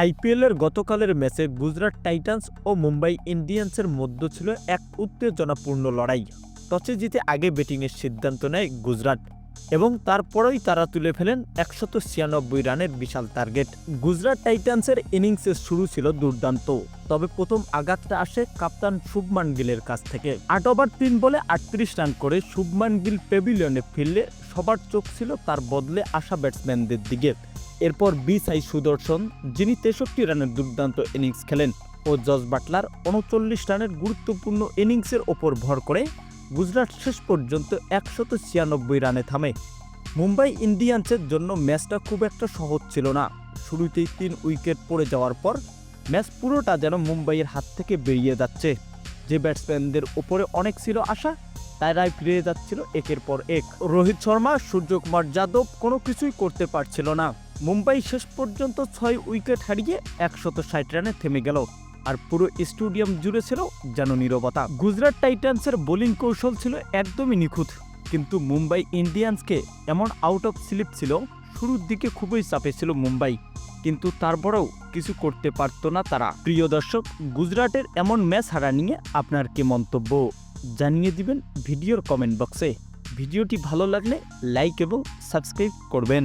আইপিএলের গতকালের ম্যাচে গুজরাট টাইটান্স ও মুম্বাই ইন্ডিয়ান্সের মধ্যে ছিল এক উত্তেজনাপূর্ণ লড়াই। টসে জিতে আগে ব্যাটিংয়ের সিদ্ধান্ত নেয় গুজরাট এবং তারপরেই তারা তুলে ফেলেন একশত ছিয়ানব্বই রানের বিশাল টার্গেট। গুজরাট টাইটান্সের ইনিংসের শুরু ছিল দুর্দান্ত, তবে প্রথম আঘাতটা আসে কাপ্তান শুভমান গিলের কাছ থেকে। আট ওভার তিন বলে আটত্রিশ রান করে শুভমান গিল পেভিলিয়নে ফিরলে সবার চোখ ছিল তার বদলে আসা ব্যাটসম্যানদের দিকে। এরপর বি সাই সুদর্শন, যিনি তেষট্টি রানের দুর্দান্ত ইনিংস খেলেন ও জজ বাটলার উনচল্লিশ রানের গুরুত্বপূর্ণ ইনিংসের ওপর ভর করে গুজরাট শেষ পর্যন্ত একশত ছিয়ানব্বই রানে থামে। মুম্বাই ইন্ডিয়ান্সের জন্য ম্যাচটা খুব একটা সহজ ছিল না। শুরুতেই তিন উইকেট পড়ে যাওয়ার পর ম্যাচ পুরোটা যেন মুম্বাইয়ের হাত থেকে বেরিয়ে যাচ্ছে। যে ব্যাটসম্যানদের ওপরে অনেক ছিল আশা, তারাই ফিরে যাচ্ছিল একের পর এক। রোহিত শর্মা, সূর্যকুমার যাদব কোনো কিছুই করতে পারছিল না। মুম্বাই শেষ পর্যন্ত ছয় উইকেট হারিয়ে একশত ষাট রানে থেমে গেল, আর পুরো স্টেডিয়াম জুড়ে ছিল যেন নীরবতা। গুজরাট টাইটান্সের বোলিং কৌশল ছিল একদমই নিখুঁত, কিন্তু মুম্বাই ইন্ডিয়ান্সকে এমন আউট অফ স্লিপ ছিল, শুরুর দিকে খুবই চাপে ছিল মুম্বাই, কিন্তু তারপরেও কিছু করতে পারতো না তারা। প্রিয় দর্শক, গুজরাটের এমন ম্যাচ হারা নিয়ে আপনার কি মন্তব্য? জানিয়ে দিবেন ভিডিওর কমেন্ট বক্সে ভিডিওটি ভালো লাগলে লাইক এবং সাবস্ক্রাইব করবেন।